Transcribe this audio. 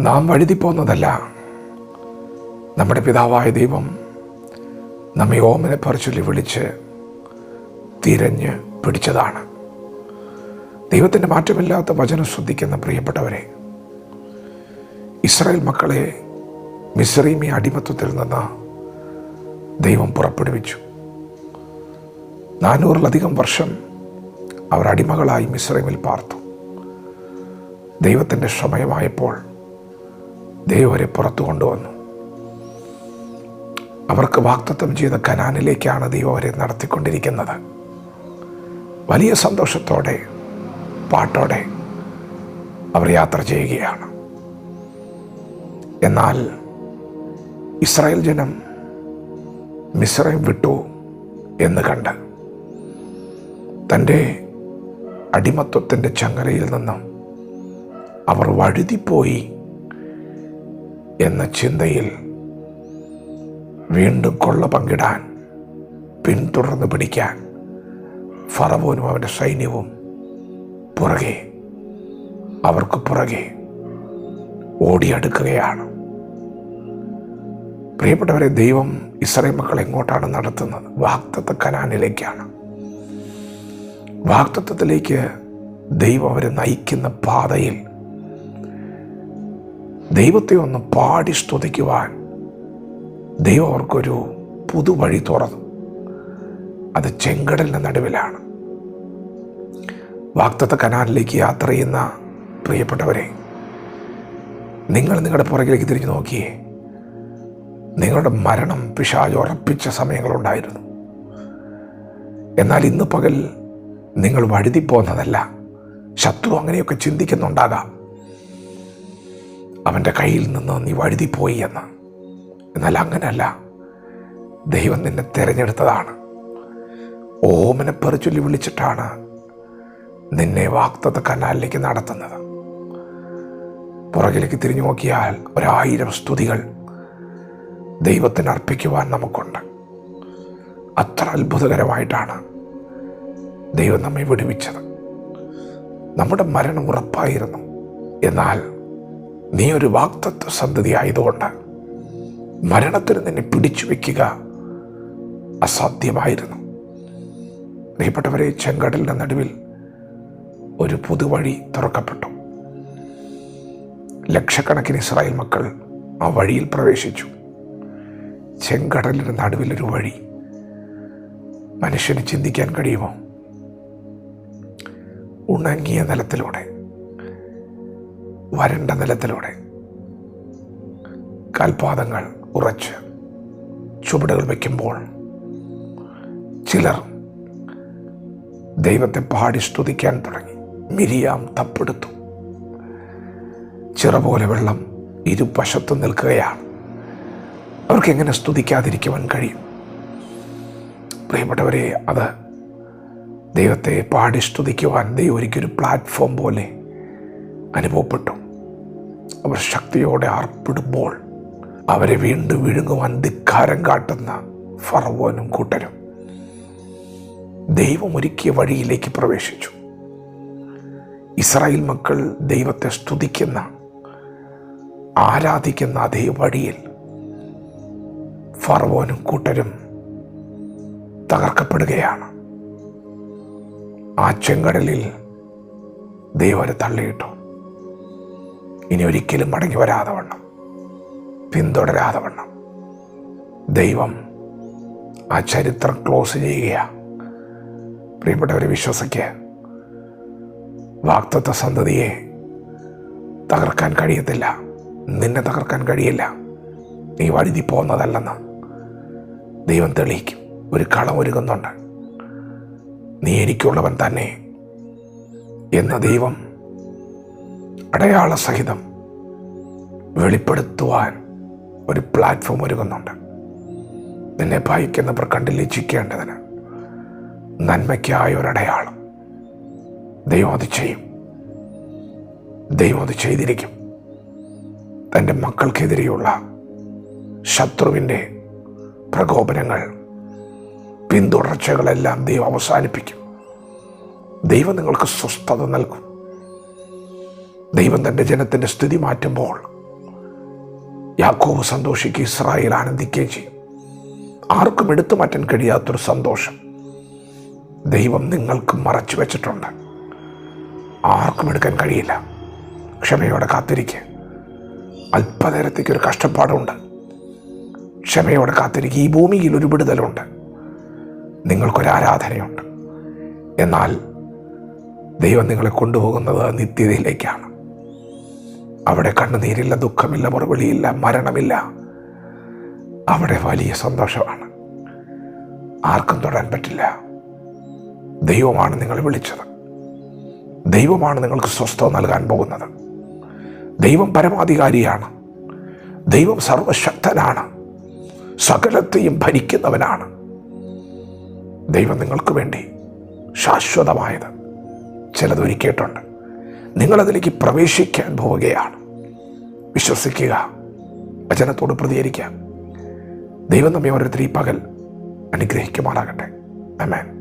നാം വഴുതിപ്പോന്നതല്ല. നമ്മുടെ പിതാവായ ദൈവം നമ്മെ ഓമനെ പറിച്ചൊല്ലി വിളിച്ച് തിരഞ്ഞ് പിടിച്ചതാണ്. ദൈവത്തിന്റെ മാറ്റമില്ലാത്ത വചനം ശ്രദ്ധിക്കുന്ന പ്രിയപ്പെട്ടവരെ ഇസ്രായേൽ മക്കളെ മിസ്രൈമി അടിമത്വത്തിൽ നിന്ന് ദൈവം പുറപ്പെടുവിച്ചു. നാനൂറിലധികം വർഷം അവർ അടിമകളായി മിസ്രൈമിൽ പാർത്തു. ദൈവത്തിന്റെ സമയമായപ്പോൾ ദൈവം അവരെ പുറത്തു കൊണ്ടുവന്നു. അവർക്ക് വാക്തത്വം ചെയ്ത കനാനിലേക്കാണ് ദൈവം അവരെ നടത്തിക്കൊണ്ടിരിക്കുന്നത്. വലിയ സന്തോഷത്തോടെ പാട്ടോടെ അവർ യാത്ര ചെയ്യുകയാണ്. എന്നാൽ ഇസ്രായേൽ ജനം മിസ്രൈം വിട്ടു എന്ന് കണ്ട് തന്റെ അടിമത്വത്തിന്റെ ചങ്ങലയിൽ നിന്നും അവർ വഴുതിപ്പോയി എന്ന ചിന്തയിൽ വീണ്ടും കൊള്ള പങ്കിടാൻ പിന്തുടർന്ന് പിടിക്കാൻ ഫറവോനും അവന്റെ സൈന്യവും പുറകെ അവർക്ക് പുറകെ ഓടിയെടുക്കുകയാണ്. പ്രിയപ്പെട്ടവരെ ദൈവം ഇസ്രൈ മക്കൾ എങ്ങോട്ടാണ് നടത്തുന്നത്? വാക്തത്വ കനാനിലേക്കാണ്. വാക്തത്വത്തിലേക്ക് ദൈവം അവരെ നയിക്കുന്ന പാതയിൽ ദൈവത്തെ ഒന്ന് പാടി സ്തുതിക്കുവാൻ ദൈവം അവർക്കൊരു പുതുവഴി തുറന്നു. അത് ചെങ്കടലിന്റെ നടുവിലാണ്. വാക്തത്വ കനാലിലേക്ക് യാത്ര ചെയ്യുന്ന പ്രിയപ്പെട്ടവരെ നിങ്ങൾ നിങ്ങളുടെ പുറകിലേക്ക് തിരിഞ്ഞു നോക്കിയേ. നിങ്ങളുടെ മരണം പിശാജ് ഉറപ്പിച്ച സമയങ്ങളുണ്ടായിരുന്നു. എന്നാൽ ഇന്ന് പകൽ നിങ്ങൾ വഴുതിപ്പോന്നതല്ല ശത്രു അങ്ങനെയൊക്കെ ചിന്തിക്കുന്നുണ്ടാകാം. അവന്റെ കയ്യിൽ നിന്ന് നീ വഴുതിപ്പോയി എന്ന്. എന്നാൽ അങ്ങനല്ല. ദൈവം നിന്നെ തിരഞ്ഞെടുത്തതാണ്. ഓമനെ പെറിച്ചൊല്ലി വിളിച്ചിട്ടാണ് നിന്നെ വാക്തത കനാലിലേക്ക് നടത്തുന്നത്. പുറകിലേക്ക് തിരിഞ്ഞു നോക്കിയാൽ ഒരായിരം സ്തുതികൾ ദൈവത്തിന് അർപ്പിക്കുവാൻ നമുക്കുണ്ട്. അത്ര അത്ഭുതകരമായിട്ടാണ് ദൈവം നമ്മെ വിടുവിച്ചത്. നമ്മുടെ മരണം ഉറപ്പായിരുന്നു. എന്നാൽ നീ ഒരു വാക്തത്വ സന്തതി ആയതുകൊണ്ട് മരണത്തിന് നിന്നെ പിടിച്ചു വയ്ക്കുക അസാധ്യമായിരുന്നു. പ്രിയപ്പെട്ടവരെ ചെങ്കടലിന്റെ നടുവിൽ ഒരു പുതുവഴി തുറക്കപ്പെട്ടു. ലക്ഷക്കണക്കിന് ഇസ്രായേൽ മക്കൾ ആ വഴിയിൽ പ്രവേശിച്ചു. ചെങ്കടലിന്റെ നടുവിലൊരു വഴി. മനുഷ്യന് ചിന്തിക്കാൻ കഴിയുമോ? ഉണങ്ങിയ നിലത്തിലൂടെ. വരണ്ട നിലത്തിലൂടെ. കാൽപാദങ്ങൾ ഉറച്ച് ചുവടുകൾ വയ്ക്കുമ്പോൾ ചിലർ ദൈവത്തെ പാടി സ്തുതിക്കാൻ തുടങ്ങി. മിരിയാം തപ്പെടുത്തു. ചിറ പോലെ വെള്ളം ഇരുവശത്തും നിൽക്കുകയാണ്. അവർക്ക് എങ്ങനെ സ്തുതിക്കാതിരിക്കുവാൻ കഴിയും? പ്രിയപ്പെട്ടവരെ അത് ദൈവത്തെ പാടി സ്തുതിക്കുവാൻ ദൈവം ഒരിക്കലൊരു പ്ലാറ്റ്ഫോം പോലെ അനുഭവപ്പെട്ടു. അവർ ശക്തിയോടെ ആർപ്പിടുമ്പോൾ അവരെ വീണ്ടും വിഴുങ്ങുവാൻ ധിക്കാരം കാട്ടുന്ന ഫറവോനും കൂട്ടരും ദൈവം ഒരുക്കിയ വഴിയിലേക്ക് പ്രവേശിച്ചു. ഇസ്രായേൽ മക്കൾ ദൈവത്തെ സ്തുതിക്കുന്ന ആരാധിക്കുന്ന അതേ വഴിയിൽ ഫറവോനും കൂട്ടരും തകർക്കപ്പെടുകയാണ്. ആ ചെങ്കടലിൽ ദൈവരെ തള്ളിയിട്ടു. ഇനി ഒരിക്കലും മടങ്ങി വരാതെ വണ്ണം. പിന്തുടരാതെ വണ്ണം. ദൈവം ആ ചരിത്രം ക്ലോസ് ചെയ്യുകയാണ് പ്രിയപ്പെട്ടവരെ വിശ്വസിക്ക. വാക്തത്വ സന്തതിയെ തകർക്കാൻ കഴിയത്തില്ല. നിന്നെ തകർക്കാൻ കഴിയില്ല. നീ വഴുതി പോകുന്നതല്ലെന്ന് ദൈവം തെളിയിക്കും. ഒരു കളം ഒരുങ്ങുന്നുണ്ട്. നീ എനിക്കുള്ളവൻ തന്നെ എന്ന ദൈവം അടയാള സഹിതം വെളിപ്പെടുത്തുവാൻ ഒരു പ്ലാറ്റ്ഫോം ഒരുങ്ങുന്നുണ്ട്. നിന്നെ ഭയക്കുന്നവർ കണ്ടിൽ ഇച്ഛിക്കേണ്ടതിന് നന്മയ്ക്കായ ഒരടയാളം ദൈവം അത് ചെയ്യും. ദൈവം അത് ചെയ്തിരിക്കും. തന്റെ മക്കൾക്കെതിരെയുള്ള ശത്രുവിന്റെ പ്രകോപനങ്ങൾ പിന്തുടർച്ചകളെല്ലാം ദൈവം അവസാനിപ്പിക്കും. ദൈവം നിങ്ങൾക്ക് സ്വസ്ഥത നൽകും. ദൈവം തന്റെ ജനത്തിന്റെ സ്ഥിതി മാറ്റുമ്പോൾ യാക്കോബ് സന്തോഷിക്കുക ഇസ്രായേൽ ആനന്ദിക്കുകയും ചെയ്യും. ആർക്കും എടുത്തു മാറ്റാൻ കഴിയാത്തൊരു സന്തോഷം ദൈവം നിങ്ങൾക്ക് മറച്ചു വെച്ചിട്ടുണ്ട്. ആർക്കും എടുക്കാൻ കഴിയില്ല. ക്ഷമയോടെ കാത്തിരിക്കുക അല്പനേരത്തേക്ക് ഒരു കഷ്ടപ്പാടുണ്ട്. ക്ഷമയോടെ കാത്തിരിക്കുക ഈ ഭൂമിയിൽ ഒരു വിടുതലുണ്ട്. നിങ്ങൾക്കൊരു ആരാധനയുണ്ട്. എന്നാൽ ദൈവം നിങ്ങളെ കൊണ്ടുപോകുന്നത് നിത്യതയിലേക്കാണ്. അവിടെ കണ്ണുനീരില്ല ദുഃഖമില്ല മുറവിളിയില്ല മരണമില്ല. അവിടെ വലിയ സന്തോഷമാണ്. ആർക്കും തൊടാൻ പറ്റില്ല. ദൈവമാണ് നിങ്ങൾ വിളിച്ചത്. ദൈവമാണ് നിങ്ങൾക്ക് സ്വസ്ഥത നൽകാൻ പോകുന്നത്. ദൈവം പരമാധികാരിയാണ്. ദൈവം സർവശക്തനാണ്. സകലത്തെയും ഭരിക്കുന്നവനാണ്. ദൈവം നിങ്ങൾക്ക് വേണ്ടി ശാശ്വതമായത് ചിലത് ഒരുക്കിയിട്ടുണ്ട് നിങ്ങളതിലേക്ക് പ്രവേശിക്കാൻ പോവുകയാണ്. വിശ്വസിക്കുക. വചനത്തോട് പ്രതികരിക്കുക ദൈവം നമ്മെ ഓരോരുത്തരും ഈ പകൽ അനുഗ്രഹിക്കുമാറാകട്ടെ. അമേൻ